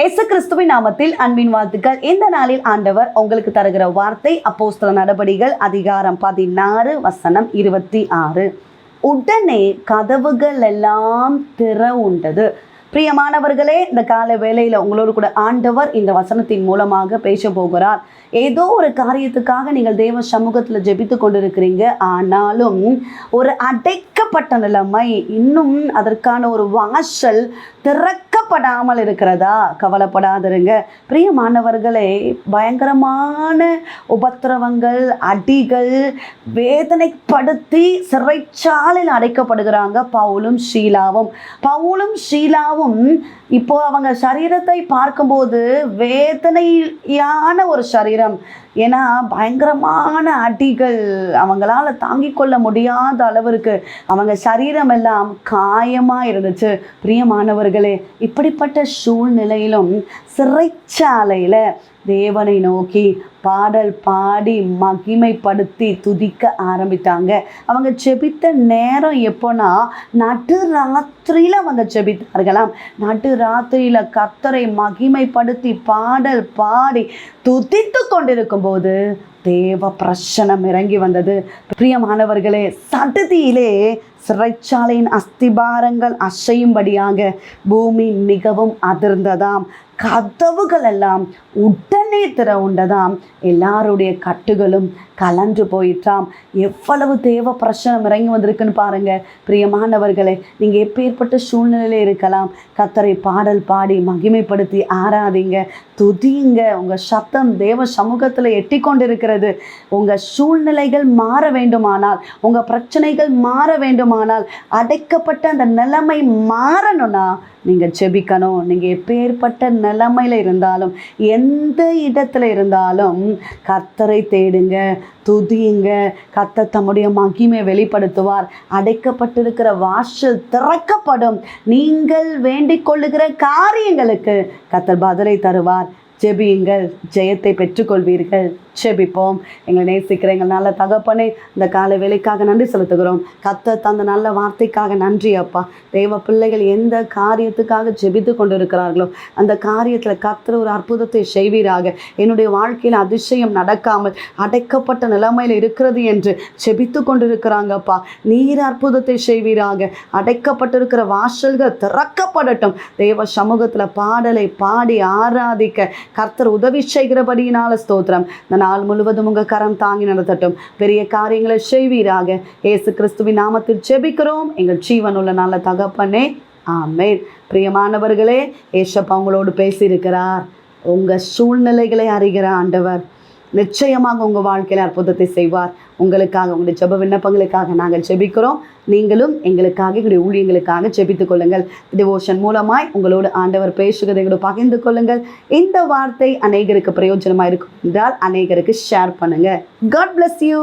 S கிறிஸ்துவின் நாமத்தில் அன்பின் வாழ்த்துக்கள். இந்த நாளில் ஆண்டவர் உங்களுக்கு தருகிற வார்த்தை அப்போஸ்தல நடபடிகள் அதிகாரம் பதினாறு வசனம் இருபத்தி ஆறு. உடனே கதவுகள் எல்லாம் திற உண்டது பிரியமானவர்களே இந்த கால வேளையில் உங்களோடு கூட ஆண்டவர் இந்த வசனத்தின் மூலமாக பேச போகிறார். ஏதோ ஒரு காரியத்துக்காக நீங்கள் தேவ சமூகத்தில் ஜெபித்து கொண்டிருக்கிறீங்க. ஆனாலும் ஒரு அடைக்கப்பட்ட நிலைமை இன்னும் அதற்கான ஒரு வாசல் கவலைப்படாமல் இருக்கிறதா? கவலைப்படாதிருங்க. பிரியமானவர்களே பயங்கரமான உபத்திரவங்கள் அடிகள் வேதனைப்படுத்தி சிறைச்சாலையில் அடைக்கப்படுகிறாங்க பவுலும் ஷீலாவும். பவுலும் ஷீலாவும் இப்போ அவங்க சரீரத்தை பார்க்கும்போது வேதனையான ஒரு சரீரம். ஏன்னா பயங்கரமான அடிகள். அவங்களால தாங்கிக் கொள்ள முடியாத அளவிற்கு அவங்க சரீரம் எல்லாம் காயமாக இருந்துச்சு. பிரியமானவர்களே இப்படிப்பட்ட சூழ்நிலையிலும் சிறைச்சாலையில் தேவனை நோக்கி பாடல் பாடி மகிமைப்படுத்தி துதிக்க ஆரம்பித்தாங்க. அவங்க செபித்த நேரம் எப்போனா நடு ராத்திரியில் அவங்க செபித்தார்களாம் நடு ராத்திரியில் கத்தரை மகிமைப்படுத்தி பாடல் பாடி துதித்து கொண்டிருக்கும் போது தேவ பிரசனம் இறங்கி வந்தது. பிரியமானவர்களே சட்டதியிலே சிறைச்சாலையின் அஸ்திபாரங்கள் அசையும்படியாக பூமி மிகவும் அதிர்ந்ததாம். கதவுகள் எல்லாம் உடனே திற உண்டதாம் எல்லாருடைய கட்டுகளும் கலன்று போயிட்டாம் எவ்வளவு தேவ பிரச்சனம் இறங்கி வந்திருக்குன்னு பாருங்க. பிரியமானவர்களே நீங்கள் எப்பேற்பட்ட சூழ்நிலையில இருக்கலாம். கத்தரை பாடல் பாடி மகிமைப்படுத்தி ஆராதிங்க. துதியுங்க உங்கள் சத்தம் தேவ சமூகத்தில் எட்டி கொண்டிருக்கிறது உங்கள் சூழ்நிலைகள் மாற வேண்டுமானால் உங்கள் பிரச்சனைகள் மாற வேண்டும் வேண்டுமானால் அடைக்கப்பட்ட அந்த நிலைமை மாறணும்னா நீங்கள் செபிக்கணும் நீங்கள் எப்பேற்பட்ட நிலைமையில் இருந்தாலும் எந்த இடத்துல இருந்தாலும் கத்தரை தேடுங்க துதியுங்க. கத்த தம்முடைய மகிமை வெளிப்படுத்துவார். அடைக்கப்பட்டிருக்கிற வாசல் திறக்கப்படும். நீங்கள் வேண்டிக் கொள்ளுகிற காரியங்களுக்கு கத்தர் பதிலை தருவார். ஜெபியுங்கள். ஜெயத்தை பெற்றுக்கொள்வீர்கள். ஜெபிப்போம். எங்களை நேசிக்கிற எங்கள் நல்ல தகப்பனே இந்த கால வேலைக்காக நன்றி செலுத்துகிறோம். கத்த தந்த நல்ல வார்த்தைக்காக நன்றி அப்பா. தேவ பிள்ளைகள் எந்த காரியத்துக்காக ஜெபித்து கொண்டிருக்கிறார்களோ அந்த காரியத்தில் கத்தர் ஒரு அற்புதத்தை செய்வீராக. என்னுடைய வாழ்க்கையில் அதிசயம் நடக்காமல் அடைக்கப்பட்ட நிலைமையில் இருக்கிறது என்று ஜெபித்து கொண்டிருக்கிறாங்கப்பா நீர் அற்புதத்தை செய்வீராக. அடைக்கப்பட்டிருக்கிற வாசல்கள் திறக்கப்படட்டும். தெய்வ சமூகத்தில் பாடலை பாடி ஆராதிக்க கர்த்தர் உதவி செய்கிறபடியினால ஸ்தோத்திரம். இந்த நாள் முழுவதும் உங்கள் கரம் தாங்கி நடத்தட்டும். பெரிய காரியங்களை செய்வீராக. ஏசு கிறிஸ்துவின் நாமத்தில் செபிக்கிறோம் எங்கள் ஜீவனுள்ள நல்ல தகப்பனே ஆமேன். பிரியமானவர்களே ஏசப்பா உங்களோடு பேசியிருக்கிறார். உங்கள் சூழ்நிலைகளை அறிகிற ஆண்டவர். நிச்சயமாக உங்கள் வாழ்க்கையில் அற்புதத்தை செய்வார். உங்களுக்காக உங்களுடைய ஜெப விண்ணப்பங்களுக்காக நாங்கள் ஜெபிக்கிறோம். நீங்களும் எங்களுக்காக எங்களுடைய ஊழியங்களுக்காக ஜெபித்துக் கொள்ளுங்கள். டிவோஷன் மூலமாய் உங்களோடு ஆண்டவர் பேசுகிறதை எங்களோட பகிர்ந்து கொள்ளுங்கள். இந்த வார்த்தை அநேகருக்கு பிரயோஜனமாக இருக்கும் என்றால் அநேகருக்கு ஷேர் பண்ணுங்கள் காட் பிளஸ் யூ